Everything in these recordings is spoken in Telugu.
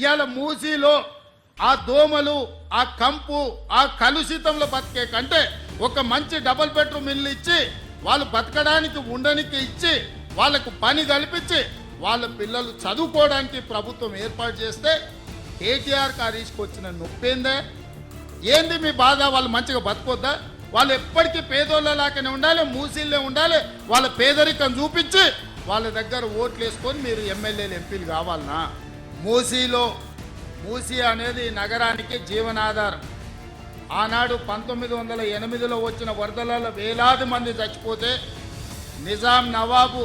ఇవాళ మూసీలో ఆ దోమలు ఆ కంపు ఆ కలుషితంలో బతికే కంటే ఒక మంచి డబుల్ బెడ్రూమ్ ఇల్లు ఇచ్చి వాళ్ళు బతకడానికి ఉండనికి ఇచ్చి వాళ్ళకు పని కల్పించి వాళ్ళ పిల్లలు చదువుకోవడానికి ప్రభుత్వం ఏర్పాటు చేస్తే కేటీఆర్ హరీష్కి వచ్చిన నొప్పేందే? ఏంది మీ బాధ? వాళ్ళు మంచిగా బతుకొద్దా? వాళ్ళు ఎప్పటికీ పేదోళ్ళలాగానే ఉండాలి మూసీళ్ళే ఉండాలి. వాళ్ళ పేదరికం చూపించి వాళ్ళ దగ్గర ఓట్లు వేసుకొని మీరు ఎమ్మెల్యేలు ఎంపీలు కావాలనా? మూసీలో మూసీ అనేది నగరానికి జీవనాధారం. ఆనాడు పంతొమ్మిది వందల ఎనిమిదిలో వచ్చిన వరదలలో వేలాది మంది చచ్చిపోతే నిజాం నవాబు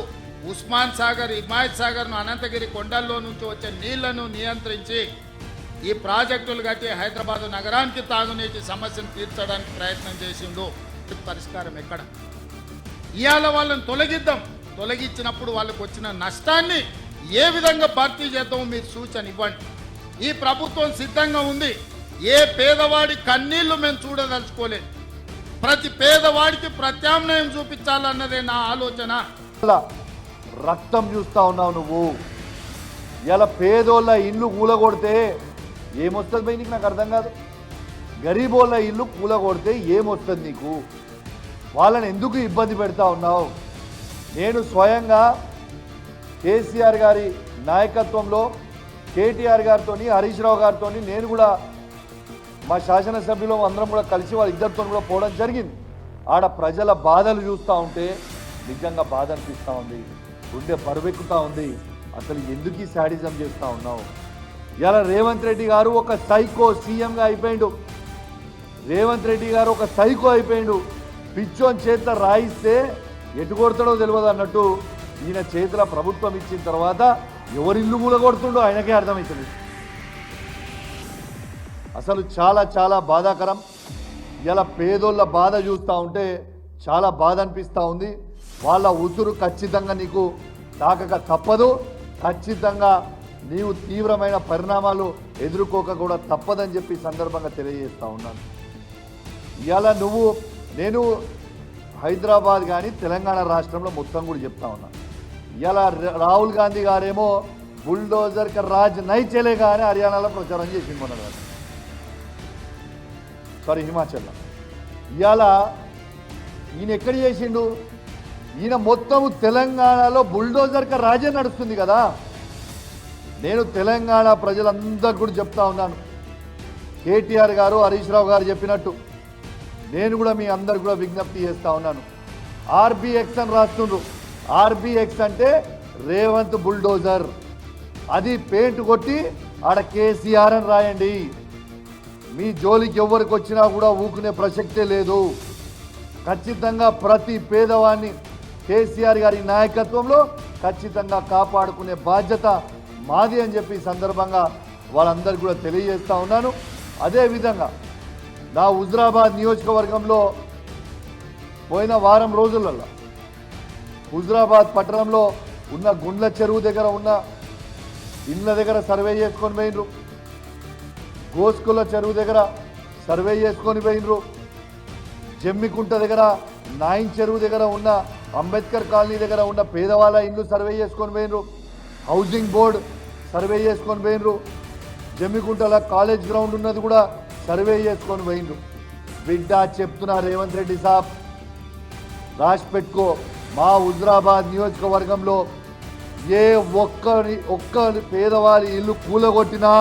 ఉస్మాన్ సాగర్ హిమాయత్ సాగర్ను అనంతగిరి కొండల్లో నుంచి వచ్చే నీళ్ళను నియంత్రించి ఈ ప్రాజెక్టులు కట్టి హైదరాబాద్ నగరానికి తాగునీటి సమస్యను తీర్చడానికి ప్రయత్నం చేసిండు. పరిష్కారం ఎక్కడ? ఇవాళ వాళ్ళని తొలగిద్దాం. తొలగించినప్పుడు వాళ్ళకు వచ్చిన నష్టాన్ని ఏ విధంగా భర్తీ చేద్దామో మీరు సూచన ఇవ్వండి. ఈ ప్రభుత్వం సిద్ధంగా ఉంది. ఏ పేదవాడి కన్నీళ్ళు మేము చూడదలుచుకోలేదు. ప్రతి పేదవాడికి ప్రత్యామ్నాయం చూపించాలన్నదే నా ఆలోచన. రక్తం చూస్తా ఉన్నావు నువ్వు. ఇలా పేదోళ్ళ ఇల్లు కూలగొడితే ఏమొస్తుంది పోయి నీకు? నాకు అర్థం కాదు. గరీబోళ్ళ ఇల్లు కూలగొడితే ఏమొస్తుంది నీకు? వాళ్ళని ఎందుకు ఇబ్బంది పెడతా ఉన్నావు? నేను స్వయంగా కేసీఆర్ గారి నాయకత్వంలో కేటీఆర్ గారితో హరీష్ రావు గారితో నేను కూడా మా శాసనసభ్యులు అందరం కూడా కలిసి వాళ్ళ ఇద్దరితో కూడా పోవడం జరిగింది. ఆడ ప్రజల బాధలు చూస్తూ ఉంటే నిజంగా బాధ అనిపిస్తూ ఉంది. గుండె పరువెక్కుతూ ఉంది. అసలు ఎందుకు ఈ శాడిజం చేస్తూ ఉన్నావు? ఇలా రేవంత్ రెడ్డి గారు ఒక సైకో సీఎంగా అయిపోయిండు. రేవంత్ రెడ్డి గారు ఒక సైకో అయిపోయిండు. పిచ్చోన్ చేత రాయిస్తే ఎటు కొడతాడో తెలియదు అన్నట్టు ఈయన చేతుల ప్రభుత్వం ఇచ్చిన తర్వాత ఎవరిల్లు కూడా కొడుతుండో ఆయనకే అర్థమవుతుంది అసలు చాలా చాలా బాధాకరం. ఇలా పేదోళ్ళ బాధ చూస్తూ ఉంటే చాలా బాధ అనిపిస్తూ ఉంది. వాళ్ళ ఉసురు ఖచ్చితంగా నీకు తాకక తప్పదు. ఖచ్చితంగా నీవు తీవ్రమైన పరిణామాలు ఎదుర్కోక కూడా తప్పదని చెప్పి సందర్భంగా తెలియజేస్తూ ఉన్నాను. ఇవాళ నువ్వు నేను హైదరాబాద్ కానీ తెలంగాణ రాష్ట్రంలో మొత్తం కూడా చెప్తా ఉన్నా. ఇలా రాహుల్ గాంధీ గారేమో బుల్డోజర్ రాజ్ నై చెలేగా అని హర్యానాలో ప్రచారం చేసింది మొన్న సారీ హిమాచల్లో ఇవాళ ఈయన ఎక్కడ చేసిండు ఈయన మొత్తము తెలంగాణలో బుల్డోజర్ రాజే నడుస్తుంది కదా నేను తెలంగాణ ప్రజలందరికీ కూడా చెప్తా ఉన్నాను. కేటీఆర్ గారు హరీష్ రావు గారు చెప్పినట్టు నేను కూడా మీ అందరు కూడా విజ్ఞప్తి చేస్తా ఉన్నాను. ఆర్బిఎక్స్ అని రాస్తుండ్రు. ఆర్బిఎక్స్ అంటే రేవంత్ బుల్డోజర్. అది పెయింట్ కొట్టి ఆడ కేసీఆర్ అని రాయండి. మీ జోలికి ఎవరికి వచ్చినా కూడా ఊకునే ప్రసక్తే లేదు. ఖచ్చితంగా ప్రతి పేదవాన్ని కేసీఆర్ గారి నాయకత్వంలో ఖచ్చితంగా కాపాడుకునే బాధ్యత మాది అని చెప్పి సందర్భంగా వాళ్ళందరికీ కూడా తెలియజేస్తూ ఉన్నాను. అదేవిధంగా నా హుజరాబాద్ నియోజకవర్గంలో పోయిన వారం రోజులలో హుజరాబాద్ పట్టణంలో ఉన్న గుండ్ల చెరువు దగ్గర ఉన్న ఇళ్ళ దగ్గర సర్వే చేసుకొని పోయినరు గోస్కుల చెరువు దగ్గర సర్వే చేసుకొని పోయినరు జమ్మికుంట దగ్గర నాయిన్ చెరువు దగ్గర ఉన్న అంబేద్కర్ కాలనీ దగ్గర ఉన్న పేదవాళ్ళ ఇల్లు సర్వే చేసుకొని పోయినరు హౌసింగ్ బోర్డ్ సర్వే చేసుకొని పోయినరు జమ్మికుంటల కాలేజ్ గ్రౌండ్ ఉన్నది కూడా సర్వే చేసుకొని పోయినరు బిడ్డ చెప్తున్నా రేవంత్ రెడ్డి సాబ్. రాసి పెట్టుకో మా హుజరాబాద్ నియోజకవర్గంలో ఏ ఒక్కరి ఒక్క పేదవారి ఇల్లు కూలగొట్టినా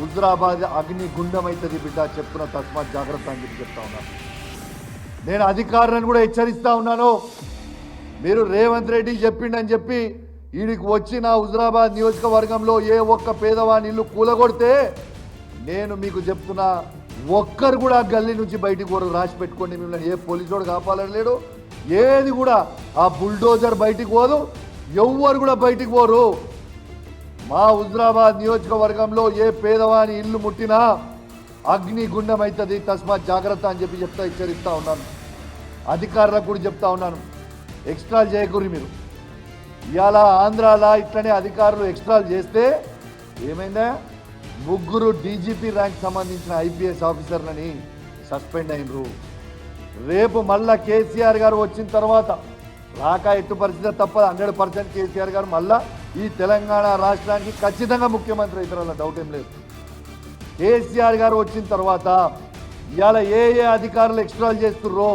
హుజరాబాద్ అగ్ని గుండమైతుంది బిడ్డ చెప్తున్న తస్మాత్ జాగ్రత్త అని చెప్పి చెప్తా ఉన్నాను నేను అధికారులను కూడా హెచ్చరిస్తా ఉన్నాను. మీరు రేవంత్ రెడ్డి చెప్పిండని చెప్పి వీడికి వచ్చిన నా హుజరాబాద్ నియోజకవర్గంలో ఏ ఒక్క పేదవాని ఇల్లు కూలగొడితే నేను మీకు చెప్తున్నా ఒక్కరు కూడా గల్లీ నుంచి బయటికి రాసి పెట్టుకోండి. మిమ్మల్ని ఏ పోలీసు కాపాలని కాపాడలేడు. ఏది కూడా ఆ బుల్డోజర్ బయటికి పోదు ఎవ్వరు కూడా బయటికి పోరు. మా హుజరాబాద్ నియోజకవర్గంలో ఏ పేదవాని ఇల్లు ముట్టినా అగ్ని అవుతుంది తస్మాత్ జాగ్రత్త అని చెప్పి చెప్తా హెచ్చరిస్తూ ఉన్నాను. అధికారులకు కూడా చెప్తా ఉన్నాను. ఎక్స్ట్రాలు చేయకూరి మీరు. ఇవాళ ఆంధ్రాలో ఇట్లనే అధికారులు ఎక్స్ట్రాలు చేస్తే ఏమైందా? ముగ్గురు డీజీపీ ర్యాంక్ సంబంధించిన ఐపీఎస్ ఆఫీసర్లని సస్పెండ్ అయినరు. రేపు మళ్ళా కేసీఆర్ గారు వచ్చిన తర్వాత రాక ఎట్టు పరిస్థితి తప్ప హండ్రెడ్ పర్సెంట్ కేసీఆర్ గారు మళ్ళా ఈ తెలంగాణ రాష్ట్రానికి ఖచ్చితంగా ముఖ్యమంత్రి అవుతారన్న డౌట్ ఏం లేదు. కేసీఆర్ గారు వచ్చిన తర్వాత ఇవాళ ఏ ఏ అధికారులు ఎక్స్ట్రాల్ చేస్తుర్రో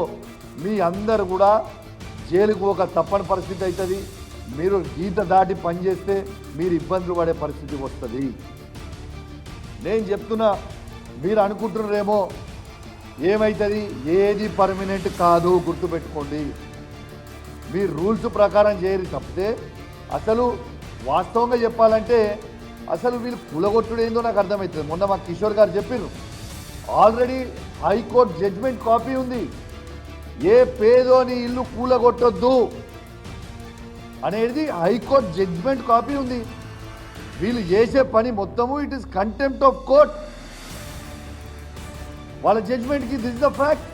మీ అందరు కూడా జైలుకు ఒక తప్పని పరిస్థితి అవుతుంది మీరు గీత దాటి పనిచేస్తే మీరు ఇబ్బందులు పడే పరిస్థితి వస్తుంది. నేను చెప్తున్నా మీరు అనుకుంటున్నారేమో ఏమవుతుంది ఏది పర్మనెంట్ కాదు గుర్తుపెట్టుకోండి. మీరు రూల్స్ ప్రకారం చేయరు తప్పితే అసలు వాస్తవంగా చెప్పాలంటే అసలు వీళ్ళు కూలగొట్టుడు ఏందో నాకు అర్థమవుతుంది మొన్న మా కిషోర్ గారు చెప్పారు ఆల్రెడీ హైకోర్టు జడ్జ్మెంట్ కాపీ ఉంది. ఏ పేదోని ఇల్లు కూలగొట్టొద్దు అనేది హైకోర్టు జడ్జ్మెంట్ కాపీ ఉంది. వీళ్ళు చేసే పని మొత్తము it is contempt of court వాళ్ళ జడ్జ్మెంట్కి దిస్ ద ఫ్యాక్ట్